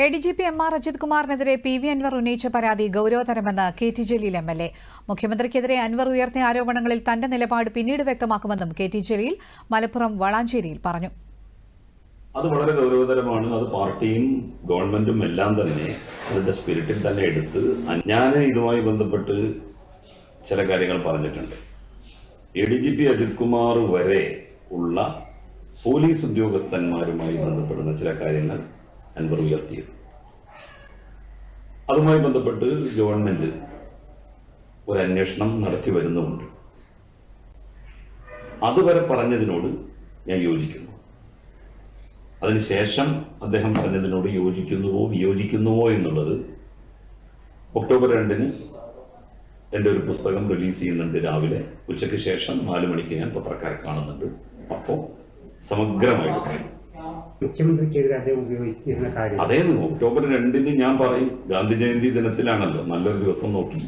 A D G P M R Ajith കുമാറിനെതിരെ P V Anvar ഉന്നയിച്ച പരാതി ഗൌരവതരമെന്ന് K T Jaleel M L A. മുഖ്യമന്ത്രിക്കെതിരെ അൻവർ ഉയർത്തിയ ആരോപണങ്ങളിൽ തന്റെ നിലപാട് പിന്നീട് വ്യക്തമാക്കുമെന്നും കെ ടി ജലീൽ മലപ്പുറം വളാഞ്ചേരിയിൽ പറഞ്ഞു. അത് വളരെ ഗൗരവതരമാണ്. അത് പാർട്ടിയും ഗവൺമെന്റും എല്ലാം തന്നെ അതിന്റെ സ്പിരിറ്റിൽ തന്നെ എടുത്ത് ഞാൻ ഇതുമായി ബന്ധപ്പെട്ട് ചില കാര്യങ്ങൾ പറഞ്ഞിട്ടുണ്ട്. A D G P Ajith Kumar വരെ ഉള്ള പോലീസ് ഉദ്യോഗസ്ഥന്മാരുമായി ബന്ധപ്പെടുന്ന ചില കാര്യങ്ങൾ അൻവർ ഉയർത്തിയത് അതുമായി ബന്ധപ്പെട്ട് ഗവൺമെന്റ് ഒരു അന്വേഷണം നടത്തി വരുന്നുമുണ്ട്. അതുവരെ പറഞ്ഞതിനോട് ഞാൻ യോജിക്കുന്നു. അതിനുശേഷം അദ്ദേഹം പറഞ്ഞതിനോട് യോജിക്കുന്നുവോ വിയോജിക്കുന്നുവോ എന്നുള്ളത് ഒക്ടോബർ രണ്ടിന് എന്റെ ഒരു പുസ്തകം റിലീസ് ചെയ്യുന്നുണ്ട് രാവിലെ. ഉച്ചയ്ക്ക് ശേഷം നാലു മണിക്ക് ഞാൻ പത്രക്കാരെ കാണുന്നുണ്ട്. അപ്പോൾ സമഗ്രമായിട്ട് പറയും മുഖ്യമന്ത്രിക്കെതിരെ അദ്ദേഹം ഉപയോഗിച്ചിരുന്ന കാര്യം അതേ ഒക്ടോബർ രണ്ടിന് ഞാൻ പറയും ഗാന്ധി ജയന്തി ദിനത്തിലാണല്ലോ നല്ലൊരു ദിവസം നോക്കി.